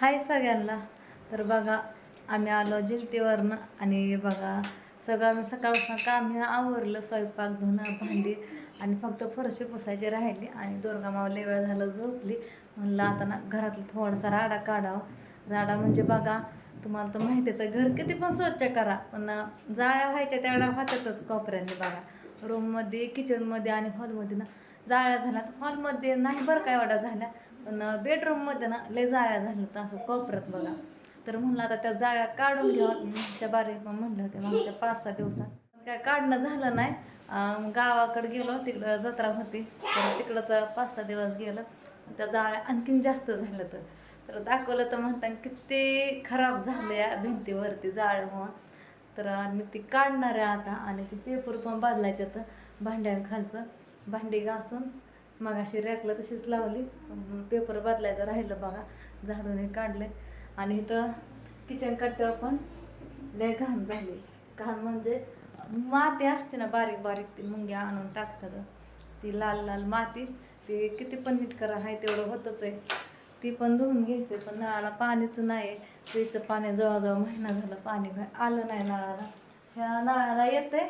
हाय सगळ्यांना. तर बघा आम्ही आलो जिंतीवरनं आणि बघा सगळं आम्ही सकाळपासून काम हे आवरलं स्वयंपाक धुणं भांडी आणि फक्त फरशी पुसायची राहिली आणि दुर्गा मावले वेळ झालं झोपली. म्हणलं आता ना घरातला थोडासा राडा काढावा. राडा म्हणजे बघा तुम्हाला तर माहितीच आहे घर किती पण स्वच्छ करा पण जाळ्या व्हायच्या त्यावेळेला होतातच कोपऱ्यांनी बघा. रूममध्ये किचनमध्ये आणि हॉलमध्ये ना जाळ्या झाल्या. हॉलमध्ये नाही बरं काय एवढ्या झाल्या. पण बेडरूममध्ये ना लय जाळ्या झाल्या तर असं कोपऱ्यात बघा. तर म्हणलं आता त्या जाळ्या काढून घ्यावा त्या बारीक पण म्हणलं होते मागच्या पाच सहा दिवसात. काय काढणं झालं नाही. गावाकडे गेलो तिकडं जत्रा होती. तर तिकडंच पाच सहा दिवस गेलं. त्या जाळ्या आणखीन जास्त झालं तर तर दाखवलं तर म्हणता किती खराब झालं या भिंतीवरती जाळ्यामुळं तर मी ती काढणार आहे आता आणि ती पेपर पण बदलायचे तर भांड्यांखालचं. भांडी घासून मग अशी रॅकला तशीच लावली. पेपर बदलायचं राहिलं बघा. झाडून हे काढले. आणि इथं किचन कट्ट्यावर पण लय घाण झाली. घाण म्हणजे माती असते ना बारीक बारीक ती मुंग्या आणून टाकतात. ती लाल लाल माती. ती किती पण नीट करा आहे तेवढं होतच आहे. ती पण धुवून घ्यायचे पण नळाला पाणीच नाही प्यायचं पाणी जवळजवळ महिना झाला पाणी आलं नाही नळाला. ह्या नळाला येते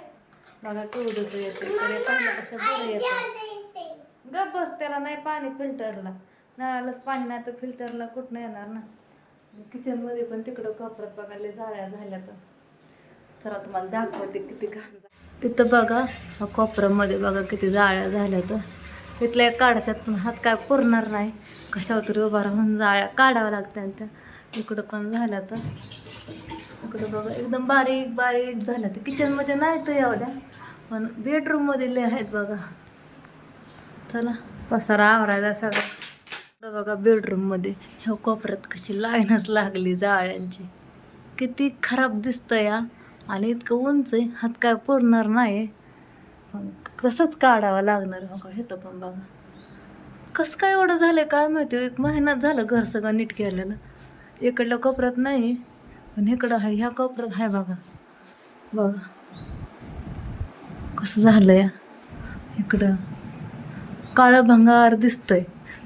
बघा केवढंच येते पहिल्यापेक्षा बरं येतं गप बस त्याला नाही पाणी फिल्टरला. नळालाच पाणी नाही तर फिल्टरला कुठं येणार ना? किचनमध्ये पण तिकडं कपड्यात बघायला जाळ्या झाल्या तर चला तुम्हाला दाखवते किती घाण. तिथं बघा कोपऱ्यामध्ये बघा किती जाळ्या झाल्या तर तिथल्या काढायच्यात पण हात काय पुरणार नाही. कशावर तरी उभा राहून जाळ्या काढाव्या लागतात त्या. इकडं पण झाल्या तर इकडं बघा एकदम बारीक बारीक झाल्या तर किचनमध्ये नाही तर एवढ्या पण बेडरूममध्ये लय आहेत बघा. चला पसारा आवरायचा सगळा. बघा बेडरूममध्ये ह्या कोपऱ्यात कशी लाईनच लागली जाळ्यांची. किती खराब दिसतं या आणि इतकं उंच आहे हात काय पुरणार नाही पण तसंच काढावं लागणार हो का? तर पण बघा. कसं काय एवढं झालं काय माहिती हो? एक महिन्यात झालं घर सगळं नीट केलेलं. इकडल्या कोपऱ्यात नाही पण इकडं आहे ह्या कोपऱ्यात आहे बघा. बघा. कसं झालं या इकडं. काळं भंगार दिसतंय.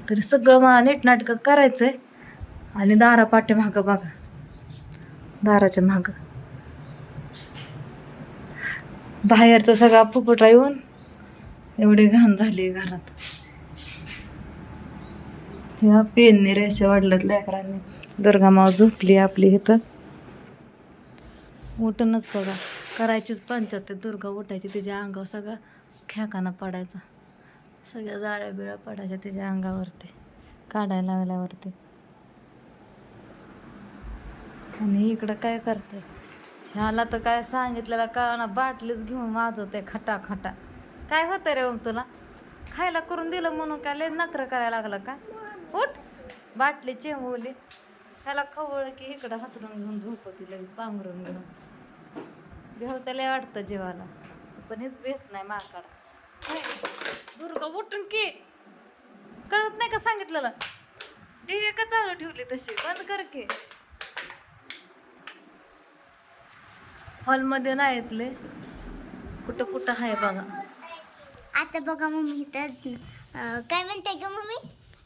तरी सगळं मला नीटनाटकं करायचंय. आणि दारा पाठीमागं बघा. दाराच्या मागं. बाहेरचा सगळा फुफटा येऊन एवढी घाण झाली घरात. त्या पेनने रेषा वाढल्यात लेकरांनी. दुर्गा माव झोपली आपली इथं. उठूनच बघा. करायचीच पंचायत दुर्गा उठायची. तिच्या अंगावर सगळा खेकाना पडायचा. सगळ्या जाळ्या बिळ्या पडायच्या तिच्या अंगावरती काढायला लागल्यावरती. आणि इकडं काय करते ह्याला तर काय सांगितलेलं का ना बाटलीच घेऊन वाजवते खटा खटा काय होतं रे ओम तुला? खायला करून दिलं म्हणून काय लय नखरं करायला लागलं का? उठ! बाटली चेंबवली. त्याला खवळ की इकडं हातरून घेऊन झोपवती लगेच पांघरून घेऊन. भेव त्याला वाटतं जीवाला. पण हेच भेट नाही माकाड दुर्गा उठून की. कळत नाही का सांगितलेलं? टीव्ही का चालू ठेवली तशी? बंद कर की. हॉलमध्ये नाही येतले कुठं कुठं आहे बघा. आता बघा मम्मी तर काय म्हणते ग मम्मी?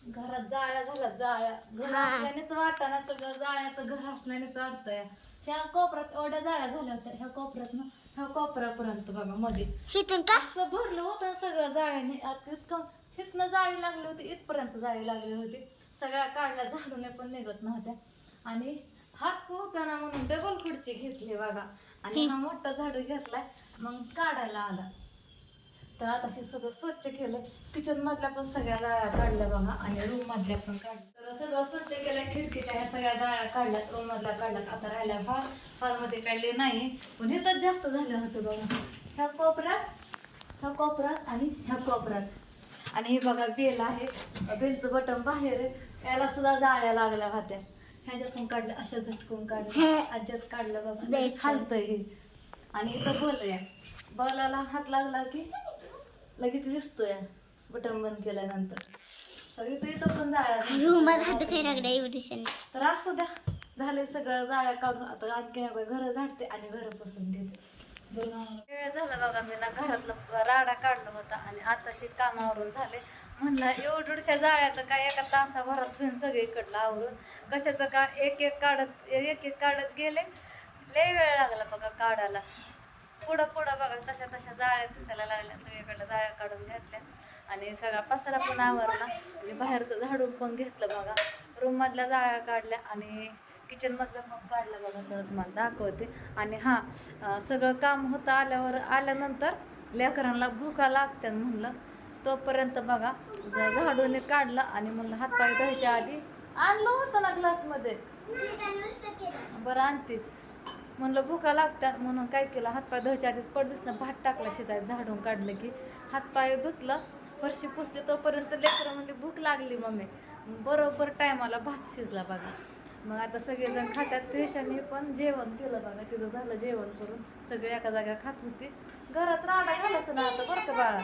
घरात जाळ्या झाल्या जाळ्या. घर. असल्यानेच वाटाणा सगळं जाळ्याचं घर असल्यानेच वाटतंय ह्या कोपऱ्यात एवढ्या जाळ्या झाल्या होत्या ह्या कोपऱ्यात ना ह्या कोपऱ्यापर्यंत बघा मध्ये. का? असं भरलं होतं सगळं जाळ्याने. आता इतकं इथनं जाळी लागली होती इथपर्यंत जाळी लागली होती. सगळ्या काढल्या झाडूने पण निघत नव्हत्या. आणि हात पोहोचाना म्हणून डबल खुर्ची घेतली बघा. आणि हा मोठा झाडू घेतलाय मग काढायला आला. तर आता हे सगळं स्वच्छ केलं. किचन मधल्या पण सगळ्या जाळ्या काढल्या बघा आणि रूम मधल्या पण काढल्या. तर सगळं स्वच्छ केलं खिडकीच्या ह्या सगळ्या जाळ्या काढल्यात रूम मधल्या काढल्यात. आता राहिल्या फार फारमध्ये काही लय नाही. पण इथंच जास्त झालं होतं बघा. ह्या कोपऱ्यात ह्या कोपऱ्यात आणि ह्या कोपऱ्यात. आणि हे बघा बेल आहे. बेलचं बटन बाहेर त्याला सुद्धा जाळ्या लागल्या होत्या. ह्याच्यातून काढल्या अशा झटकून काढल्या आज्यात काढलं बघा. खालतंय हे. आणि इथं बल आहे. बलाला हात लागला की लगेच दिसतोय. बटन बंद केल्यानंतर. सगळी तर इथं पण जाळ्या हात एवढी तर असू द्या. झाले सगळं जाळ्या काढून. आता आणखी घर झाडते आणि घर पसंत घेते. वेळ झाला बघा मी ना घरातलं राडा काढला होता आणि आताशी कामावरून झाले. म्हणलं एवढ्याशा जाळ्यात काय एका तासाभरात घेऊन सगळीकडलं आवरून. कशाचं का एक एक काढत एक एक काढत गेले. लय वेळ लागला बघा काढायला. पुढं पुढं बघा तशा तशा जाळ्या दिसायला लागल्या सगळीकडल्या जाळ्या काढून घेतल्या. आणि सगळा पसारा पण आवरला. आणि बाहेरचं झाडून पण घेतलं बघा. रूम मधल्या जाळ्या काढल्या आणि किचन मधलं पण काढलं बघा सगळं तुम्हाला दाखवते. आणि हा सगळं काम होतं आल्यावर आल्यानंतर लेकरांना भुका लागतात म्हणलं. तोपर्यंत बघा झाडून काढलं आणि म्हणलं हातपाय धुवायच्या आधी आणलं होतं ना ग्लासमध्ये बरं आणते. म्हणलं भुका लागतात म्हणून काय केलं हातपाय धुवायच्या आधीच पडदिसनं भात टाकला शिजाय झाडून काढलं की. हातपाय धुतलं फरशी पुसली तोपर्यंत लेकरं म्हणजे भूक लागली मम्मी. बरोबर टायमाला भात शिजला बघा. मग आता सगळेजण खात्यात फ्रेशाने पण जेवण केलं बघा तिथं झालं जेवण करून. सगळे एका जागा खात होती. घरात राडा घालायचं ना आता बरं का बाळा?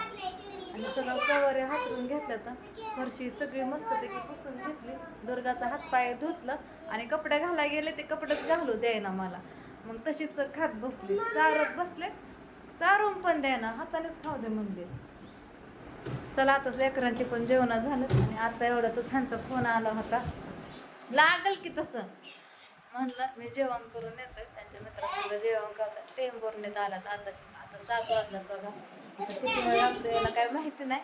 आणि सगळं कवरे हातरून घेतलं तर फरशी सगळी मस्तपैकी पुसून घेतली. दुर्गाचा हातपाय धुतलं आणि कपडे घालाय गेले ते कपडेच घालू द्यायना मला. मग तशीच खात बसली. चारत बसले. चारून पण द्यायना. हातानेच खाऊ दे म्हणले चला आताच लेकरांची पण जेवणा झालं. आणि आता एवढा तर छानचा फोन आला होता. लागल की तसं. म्हणलं मी जेवण करून येतोय. त्यांच्या मित्रासंग जेवण करतात. टेंबूरनेत तर आता आता सात वाजल्यात बघा. किती वेळ लागतो याला काय माहिती नाही.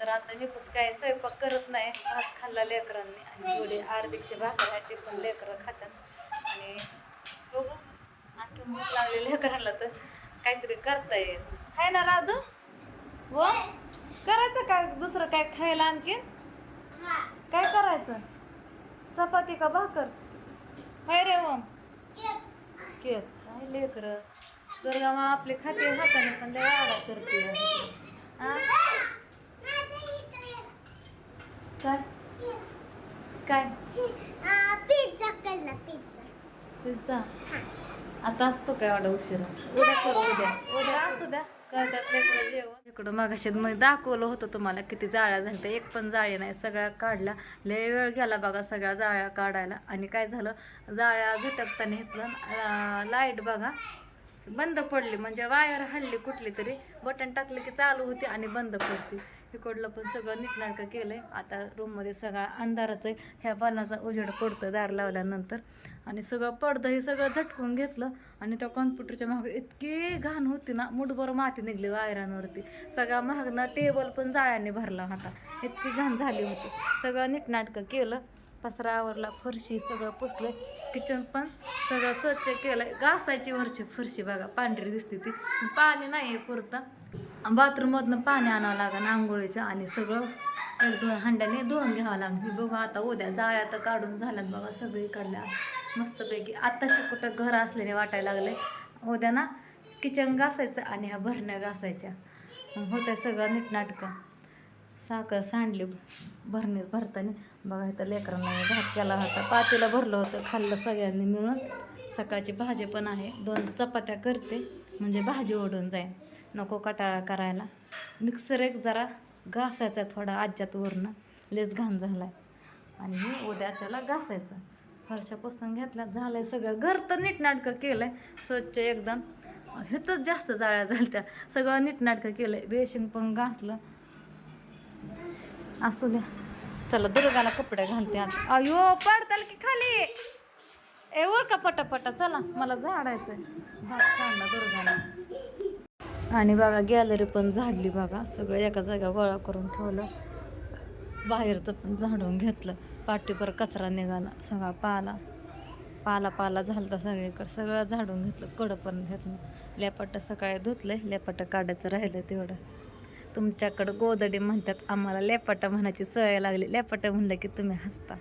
तर आता मी पण काय स्वयंपाक करत नाही. भात खाल्ला लेकरांनी. आणि थोडी अर्धिकचे भाकर आहे ते पण लेकरं खातात. आणि बघू. भूक लागली लेकरांना तर. काहीतरी करता येईल. हाय ना राधू? व? करायचं काय दुसरं काय खायला आणखीन? काय करायचं? चपाती का भाकर? हाय रे ओम. केक. काय लेकर? दुर्गा मा आपले खाते हाताने पण लय आळा करते. काय? काय? पिझ्झा कल्ला पिझ्झा. जा. आता असतो काय एवढा उशिरा? उद्या करू उद्या. उद्या असू द्या. काय जेवण. इकडं मागाशी मग दाखवलं होतं तुम्हाला किती जाळ्या झाल्या एक पण जाळी नाही सगळ्या काढल्या. लय वेळ गेला बघा सगळ्या जाळ्या काढायला. आणि काय झालं? जाळ्या झटकताना घेतलं लाइट बघा बंद पडली. म्हणजे वायर हल्ली कुठली तरी. बटन टाकलं की चालू होती आणि बंद पडते. इकडलं पण सगळं नीटनाटकं केलं आहे आता रूममध्ये सगळा अंधारच आहे. ह्या पानाचा उजेड पडतो दार लावल्यानंतर. आणि सगळं पडदं हे सगळं झटकून घेतलं. आणि त्या कॉम्प्युटरच्या मागे इतकी घाण होती ना मुठभर माती निघली वायरांवरती सगळा महागना टेबल पण जाळ्याने भरला होता. इतकी घाण झाली होती. सगळं नीटनाटकं केलं. पसरा आवरला फरशी सगळं पुसलं. किचन पण सगळं स्वच्छ केलं घासायची वरची फरशी बघा पांढरी दिसते ती. पाणी नाही आहे पुरतं. बाथरूममधनं पाणी आणावं लागेल आंघोळीच्या आणि सगळं. एक दोन हंड्याने धुवून घ्यावं लागेल बघा आता उद्या जाळ्या तर काढून झाल्यात बघा सगळी काढल्या. मस्तपैकी. आत्ताशी कुठं घर असल्याने वाटायला लागले उद्या ना किचन घासायचं आणि ह्या भरण्या घासायच्या. होतं सगळं नीटनाटकं. साखर सांडली भरणी भरताना. बघा इथं लेकरांना मी भात केला होता. पातीला भरलं होतं खाल्लं सगळ्यांनी मिळून. सकाळची भाजी पण आहे. दोन चपात्या करते. म्हणजे भाजी ओढून जाईल नको कटाळा करायला. मिक्सर एक जरा घासायचा थोडा आज्यात वरनं. लेस घाण झालाय. आणि हे उद्याच्याला घासायचं. फरशा पुसून घेतल्या झालंय सगळं. घर तर नीटनाटकं केलंय. स्वच्छ एकदम. ह्यातच जास्त जाळ्या झाल्या सगळं नीटनाटकं केलंय. बेशिंग पण घासलं. असू द्या. चला दुर्गाला कपडे घालते आता. अयो पडताल की खाली? ए वर का पटापटा. चला मला झाडायचंय. भात दुर्गाला आणि बघा गॅलरी पण झाडली बघा. सगळं एका जागा गोळा करून ठेवलं. बाहेरचं पण झाडून घेतलं. पाठीवर कचरा निघाला. सगळा पाला. पाला पाला झालता सगळीकडे. सगळं झाडून घेतलं. कडं पण घेतलं लेपाटं सकाळी धुतलं. लेपाटं काढायचं राहिलं तेवढं. तुमच्याकडं गोदडी म्हणतात आम्हाला लेपाटा म्हणायची सवय लागली. लेपाटा म्हणलं की तुम्ही हसता.